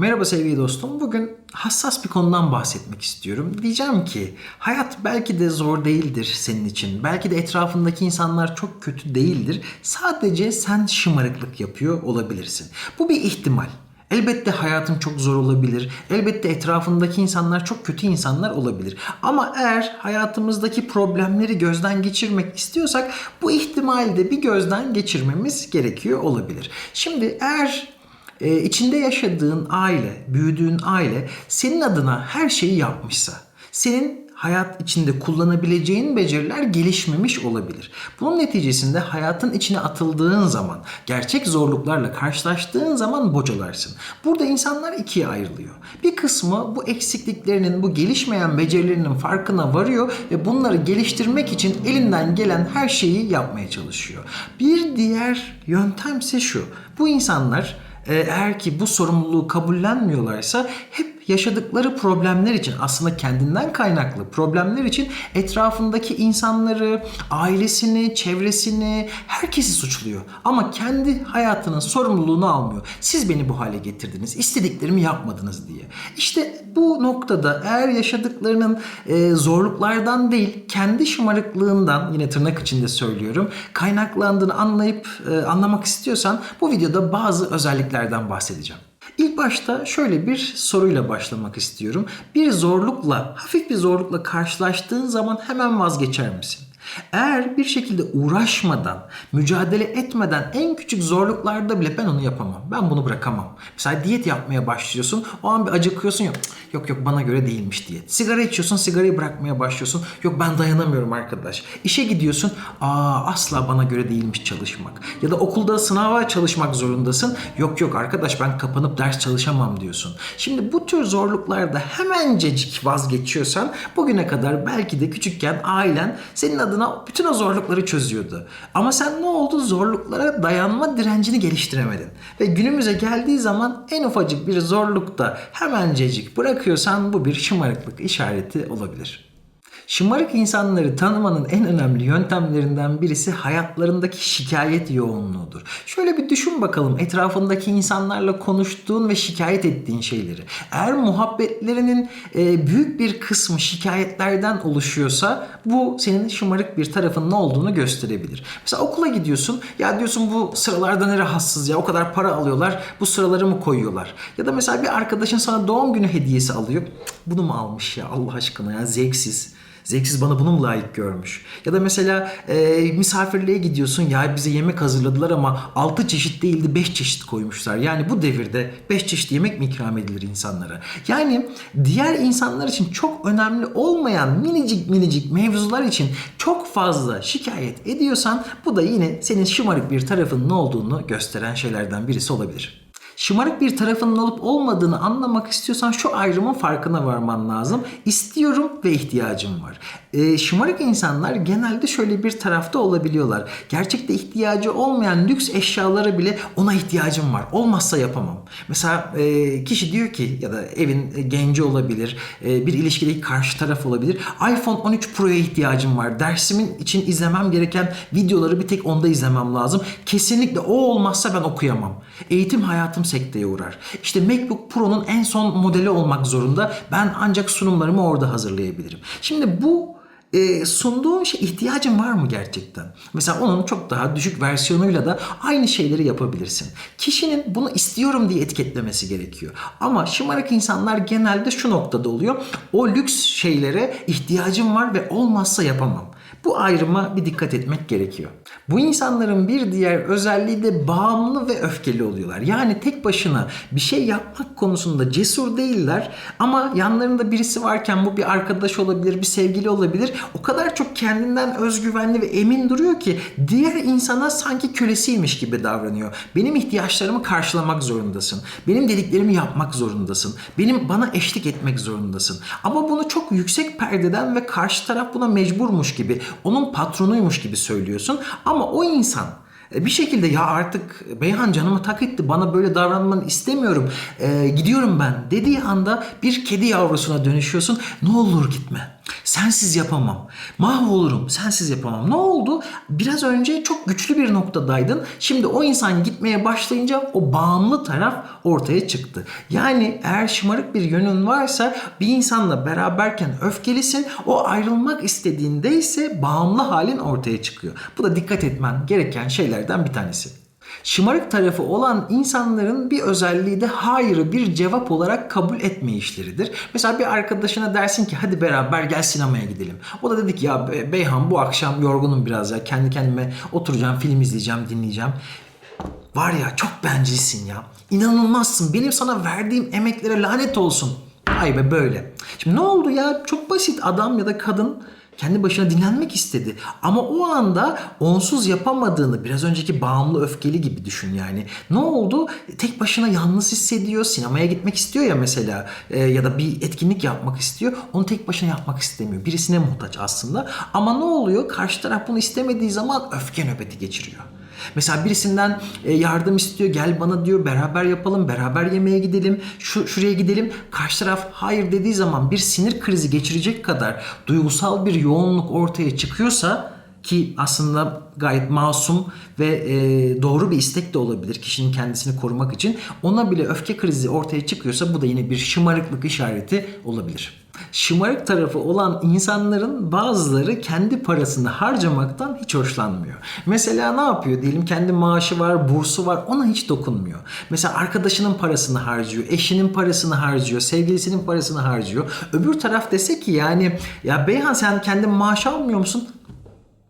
Merhaba sevgili dostum. Bugün hassas bir konudan bahsetmek istiyorum. Diyeceğim ki hayat belki de zor değildir senin için. Belki de etrafındaki insanlar çok kötü değildir. Sadece sen şımarıklık yapıyor olabilirsin. Bu bir ihtimal. Elbette hayatın çok zor olabilir. Elbette etrafındaki insanlar çok kötü insanlar olabilir. Ama eğer hayatımızdaki problemleri gözden geçirmek istiyorsak bu ihtimali de bir gözden geçirmemiz gerekiyor olabilir. Şimdi eğer e, içinde yaşadığın aile, büyüdüğün aile senin adına her şeyi yapmışsa, senin hayat içinde kullanabileceğin beceriler gelişmemiş olabilir. Bunun neticesinde hayatın içine atıldığın zaman, gerçek zorluklarla karşılaştığın zaman bocalarsın. Burada insanlar ikiye ayrılıyor. Bir kısmı bu eksikliklerinin, bu gelişmeyen becerilerinin farkına varıyor ve bunları geliştirmek için elinden gelen her şeyi yapmaya çalışıyor. Bir diğer yöntemse şu. Bu insanlar eğer ki bu sorumluluğu kabullenmiyorlarsa hep yaşadıkları problemler için aslında kendinden kaynaklı problemler için etrafındaki insanları, ailesini, çevresini, herkesi suçluyor. Ama kendi hayatının sorumluluğunu almıyor. Siz beni bu hale getirdiniz, istediklerimi yapmadınız diye. İşte bu noktada eğer yaşadıklarının e, zorluklardan değil, kendi şımarıklığından yine tırnak içinde söylüyorum, kaynaklandığını anlayıp e, anlamak istiyorsan bu videoda bazı özelliklerden bahsedeceğim. İlk başta şöyle bir soruyla başlamak istiyorum. Bir zorlukla, hafif bir zorlukla karşılaştığın zaman hemen vazgeçer misin? Eğer bir şekilde uğraşmadan, mücadele etmeden en küçük zorluklarda bile ben onu yapamam. Ben bunu bırakamam. Mesela diyet yapmaya başlıyorsun. O an bir acıkıyorsun yok. Yok yok bana göre değilmiş diyet. Sigara içiyorsun, sigarayı bırakmaya başlıyorsun. Yok ben dayanamıyorum arkadaş. İşe gidiyorsun. Aa asla bana göre değilmiş çalışmak. Ya da okulda sınava çalışmak zorundasın. Yok yok arkadaş ben kapanıp ders çalışamam diyorsun. Şimdi bu tür zorluklarda hemencecik vazgeçiyorsan bugüne kadar belki de küçükken ailen senin adına bütün o zorlukları çözüyordu. Ama sen ne oldu? Zorluklara dayanma direncini geliştiremedin. Ve günümüze geldiği zaman en ufacık bir zorlukta hemencecik bırakıyorsan bu bir şımarıklık işareti olabilir. Şımarık insanları tanımanın en önemli yöntemlerinden birisi hayatlarındaki şikayet yoğunluğudur. Şöyle bir düşün bakalım etrafındaki insanlarla konuştuğun ve şikayet ettiğin şeyleri. Eğer muhabbetlerinin e, büyük bir kısmı şikayetlerden oluşuyorsa bu senin şımarık bir tarafın ne olduğunu gösterebilir. Mesela okula gidiyorsun ya diyorsun bu sıralarda ne rahatsız ya o kadar para alıyorlar bu sıraları mı koyuyorlar? Ya da mesela bir arkadaşın sana doğum günü hediyesi alıyor. Bunu mu almış ya Allah aşkına ya zevksiz. Zevksiz bana bunu mu layık görmüş? Ya da mesela e, misafirliğe gidiyorsun ya bize yemek hazırladılar ama 6 çeşit değildi 5 çeşit koymuşlar. Yani bu devirde 5 çeşit yemek mi ikram edilir insanlara? Yani diğer insanlar için çok önemli olmayan minicik minicik mevzular için çok fazla şikayet ediyorsan bu da yine senin şımarık bir tarafının olduğunu gösteren şeylerden birisi olabilir. Şımarık bir tarafının olup olmadığını anlamak istiyorsan şu ayrımın farkına varman lazım. İstiyorum ve ihtiyacım var. Ee, şımarık insanlar genelde şöyle bir tarafta olabiliyorlar. Gerçekte ihtiyacı olmayan lüks eşyalara bile ona ihtiyacım var. Olmazsa yapamam. Mesela e, kişi diyor ki ya da evin genci olabilir, e, bir ilişkideki karşı taraf olabilir. iPhone 13 Pro'ya ihtiyacım var. Dersimin için izlemem gereken videoları bir tek onda izlemem lazım. Kesinlikle o olmazsa ben okuyamam. Eğitim hayatım sekteye uğrar. İşte MacBook Pro'nun en son modeli olmak zorunda. Ben ancak sunumlarımı orada hazırlayabilirim. Şimdi bu e, sunduğun şey ihtiyacın var mı gerçekten? Mesela onun çok daha düşük versiyonuyla da aynı şeyleri yapabilirsin. Kişinin bunu istiyorum diye etiketlemesi gerekiyor. Ama şımarık insanlar genelde şu noktada oluyor. O lüks şeylere ihtiyacım var ve olmazsa yapamam. Bu ayrıma bir dikkat etmek gerekiyor. Bu insanların bir diğer özelliği de bağımlı ve öfkeli oluyorlar. Yani tek başına bir şey yapmak konusunda cesur değiller ama yanlarında birisi varken bu bir arkadaş olabilir, bir sevgili olabilir. O kadar çok kendinden özgüvenli ve emin duruyor ki diğer insana sanki kölesiymiş gibi davranıyor. Benim ihtiyaçlarımı karşılamak zorundasın. Benim dediklerimi yapmak zorundasın. Benim bana eşlik etmek zorundasın. Ama bunu çok yüksek perdeden ve karşı taraf buna mecburmuş gibi, onun patronuymuş gibi söylüyorsun. Ama o insan e, bir şekilde ya artık Beyhan canımı tak etti bana böyle davranmanı istemiyorum e, gidiyorum ben dediği anda bir kedi yavrusuna dönüşüyorsun ne olur gitme Sensiz yapamam. Mahvolurum. Sensiz yapamam. Ne oldu? Biraz önce çok güçlü bir noktadaydın. Şimdi o insan gitmeye başlayınca o bağımlı taraf ortaya çıktı. Yani eğer şımarık bir yönün varsa bir insanla beraberken öfkelisin. O ayrılmak istediğinde ise bağımlı halin ortaya çıkıyor. Bu da dikkat etmen gereken şeylerden bir tanesi. Şımarık tarafı olan insanların bir özelliği de hayırı bir cevap olarak kabul etme işleridir. Mesela bir arkadaşına dersin ki hadi beraber gel sinemaya gidelim. O da dedi ki ya Be- Beyhan bu akşam yorgunum biraz ya kendi kendime oturacağım film izleyeceğim dinleyeceğim. Var ya çok bencilsin ya. İnanılmazsın. Benim sana verdiğim emeklere lanet olsun. Ay be böyle. Şimdi ne oldu ya? Çok basit adam ya da kadın kendi başına dinlenmek istedi. Ama o anda onsuz yapamadığını biraz önceki bağımlı öfkeli gibi düşün yani. Ne oldu? Tek başına yalnız hissediyor. Sinemaya gitmek istiyor ya mesela e, ya da bir etkinlik yapmak istiyor. Onu tek başına yapmak istemiyor. Birisine muhtaç aslında. Ama ne oluyor? Karşı taraf bunu istemediği zaman öfke nöbeti geçiriyor. Mesela birisinden e, yardım istiyor, gel bana diyor, beraber yapalım, beraber yemeğe gidelim, şu şuraya gidelim. Karşı taraf hayır dediği zaman bir sinir krizi geçirecek kadar duygusal bir yoğunluk ortaya çıkıyorsa ki aslında gayet masum ve e, doğru bir istek de olabilir kişinin kendisini korumak için. Ona bile öfke krizi ortaya çıkıyorsa bu da yine bir şımarıklık işareti olabilir. Şımarık tarafı olan insanların bazıları kendi parasını harcamaktan hiç hoşlanmıyor. Mesela ne yapıyor? Diyelim kendi maaşı var, bursu var ona hiç dokunmuyor. Mesela arkadaşının parasını harcıyor, eşinin parasını harcıyor, sevgilisinin parasını harcıyor. Öbür taraf dese ki yani ya Beyhan sen kendi maaş almıyor musun?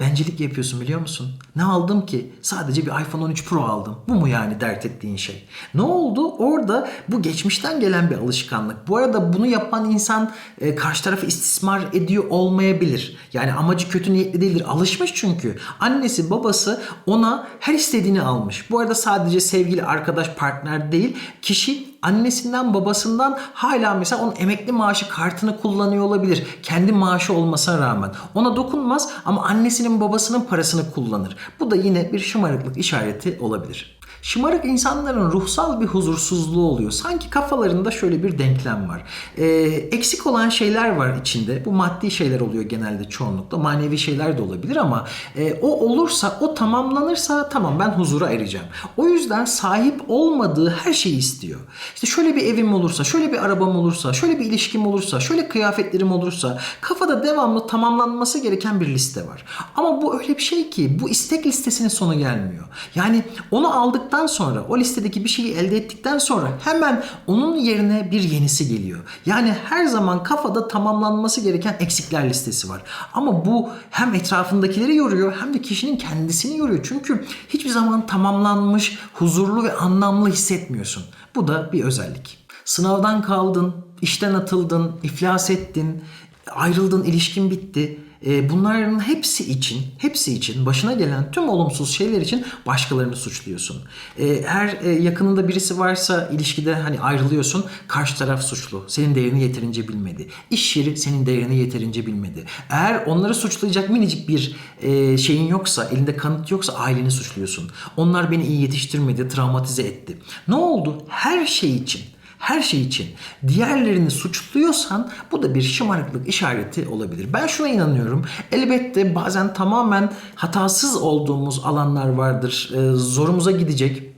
Bencillik yapıyorsun biliyor musun? Ne aldım ki? Sadece bir iPhone 13 Pro aldım. Bu mu yani dert ettiğin şey? Ne oldu? Orada bu geçmişten gelen bir alışkanlık. Bu arada bunu yapan insan e, karşı tarafı istismar ediyor olmayabilir. Yani amacı kötü niyetli değildir. Alışmış çünkü. Annesi babası ona her istediğini almış. Bu arada sadece sevgili arkadaş partner değil. Kişi annesinden babasından hala mesela onun emekli maaşı kartını kullanıyor olabilir. Kendi maaşı olmasına rağmen. Ona dokunmaz ama annesinin babasının parasını kullanır. Bu da yine bir şımarıklık işareti olabilir. Şımarık insanların ruhsal bir huzursuzluğu oluyor. Sanki kafalarında şöyle bir denklem var. Ee, eksik olan şeyler var içinde. Bu maddi şeyler oluyor genelde çoğunlukla. Manevi şeyler de olabilir ama e, o olursa, o tamamlanırsa tamam ben huzura ereceğim. O yüzden sahip olmadığı her şeyi istiyor. İşte şöyle bir evim olursa, şöyle bir arabam olursa, şöyle bir ilişkim olursa, şöyle kıyafetlerim olursa kafada devamlı tamamlanması gereken bir liste var. Ama bu öyle bir şey ki bu istek listesinin sonu gelmiyor. Yani onu aldıktan sonra o listedeki bir şeyi elde ettikten sonra hemen onun yerine bir yenisi geliyor. Yani her zaman kafada tamamlanması gereken eksikler listesi var. Ama bu hem etrafındakileri yoruyor hem de kişinin kendisini yoruyor. Çünkü hiçbir zaman tamamlanmış, huzurlu ve anlamlı hissetmiyorsun. Bu da bir özellik. Sınavdan kaldın, işten atıldın, iflas ettin, ayrıldın, ilişkin bitti. E, bunların hepsi için, hepsi için başına gelen tüm olumsuz şeyler için başkalarını suçluyorsun. E, eğer yakınında birisi varsa ilişkide hani ayrılıyorsun, karşı taraf suçlu. Senin değerini yeterince bilmedi. İş yeri senin değerini yeterince bilmedi. Eğer onları suçlayacak minicik bir e, şeyin yoksa, elinde kanıt yoksa aileni suçluyorsun. Onlar beni iyi yetiştirmedi, travmatize etti. Ne oldu? Her şey için her şey için diğerlerini suçluyorsan bu da bir şımarıklık işareti olabilir. Ben şuna inanıyorum. Elbette bazen tamamen hatasız olduğumuz alanlar vardır. Ee, zorumuza gidecek.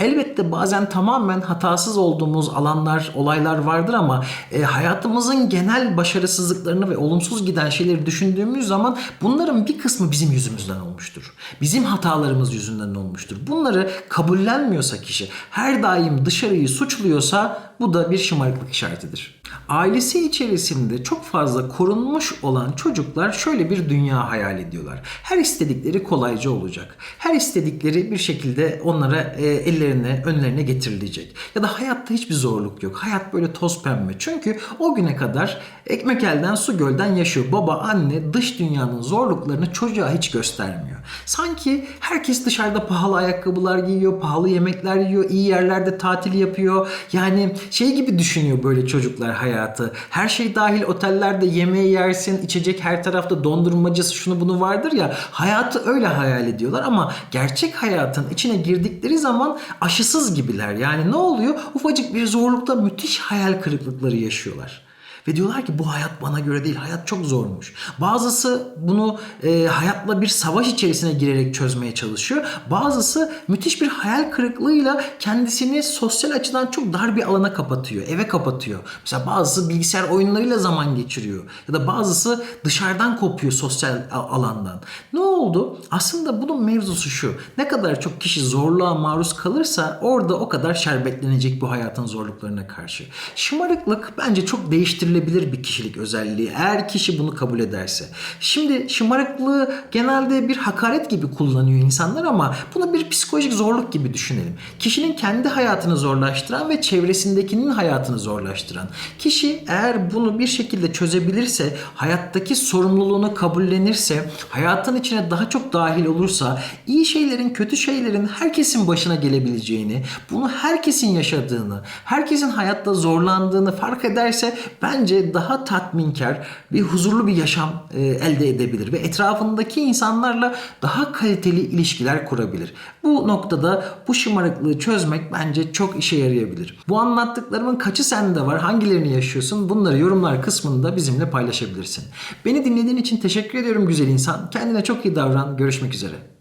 Elbette bazen tamamen hatasız olduğumuz alanlar, olaylar vardır ama e, hayatımızın genel başarısızlıklarını ve olumsuz giden şeyleri düşündüğümüz zaman bunların bir kısmı bizim yüzümüzden olmuştur. Bizim hatalarımız yüzünden olmuştur. Bunları kabullenmiyorsa kişi, her daim dışarıyı suçluyorsa bu da bir şımarıklık işaretidir. Ailesi içerisinde çok fazla korunmuş olan çocuklar şöyle bir dünya hayal ediyorlar. Her istedikleri kolayca olacak. Her istedikleri bir şekilde onlara e, ellerine, önlerine getirilecek. Ya da hayatta hiçbir zorluk yok. Hayat böyle toz pembe. Çünkü o güne kadar ekmek elden su gölden yaşıyor. Baba, anne dış dünyanın zorluklarını çocuğa hiç göstermiyor. Sanki herkes dışarıda pahalı ayakkabılar giyiyor, pahalı yemekler yiyor, iyi yerlerde tatil yapıyor. Yani şey gibi düşünüyor böyle çocuklar hayatı. Her şey dahil otellerde yemeği yersin, içecek her tarafta dondurmacısı şunu bunu vardır ya. Hayatı öyle hayal ediyorlar ama gerçek hayatın içine girdikleri zaman aşısız gibiler. Yani ne oluyor? Ufacık bir zorlukta müthiş hayal kırıklıkları yaşıyorlar. Ve diyorlar ki bu hayat bana göre değil, hayat çok zormuş. Bazısı bunu e, hayatla bir savaş içerisine girerek çözmeye çalışıyor. Bazısı müthiş bir hayal kırıklığıyla kendisini sosyal açıdan çok dar bir alana kapatıyor, eve kapatıyor. Mesela bazısı bilgisayar oyunlarıyla zaman geçiriyor. Ya da bazısı dışarıdan kopuyor sosyal alandan. Ne oldu? Aslında bunun mevzusu şu. Ne kadar çok kişi zorluğa maruz kalırsa orada o kadar şerbetlenecek bu hayatın zorluklarına karşı. Şımarıklık bence çok değiştirilebilir bir kişilik özelliği. Eğer kişi bunu kabul ederse. Şimdi şımarıklığı genelde bir hakaret gibi kullanıyor insanlar ama bunu bir psikolojik zorluk gibi düşünelim. Kişinin kendi hayatını zorlaştıran ve çevresindekinin hayatını zorlaştıran. Kişi eğer bunu bir şekilde çözebilirse, hayattaki sorumluluğunu kabullenirse, hayatın içine daha çok dahil olursa, iyi şeylerin, kötü şeylerin herkesin başına gelebileceğini, bunu herkesin yaşadığını, herkesin hayatta zorlandığını fark ederse bence daha tatminkar bir huzurlu bir yaşam e, elde edebilir ve etrafındaki insanlarla daha kaliteli ilişkiler kurabilir. Bu noktada bu şımarıklığı çözmek bence çok işe yarayabilir. Bu anlattıklarımın kaçı sende var? Hangilerini yaşıyorsun? Bunları yorumlar kısmında bizimle paylaşabilirsin. Beni dinlediğin için teşekkür ediyorum güzel insan. Kendine çok iyi davran. Görüşmek üzere.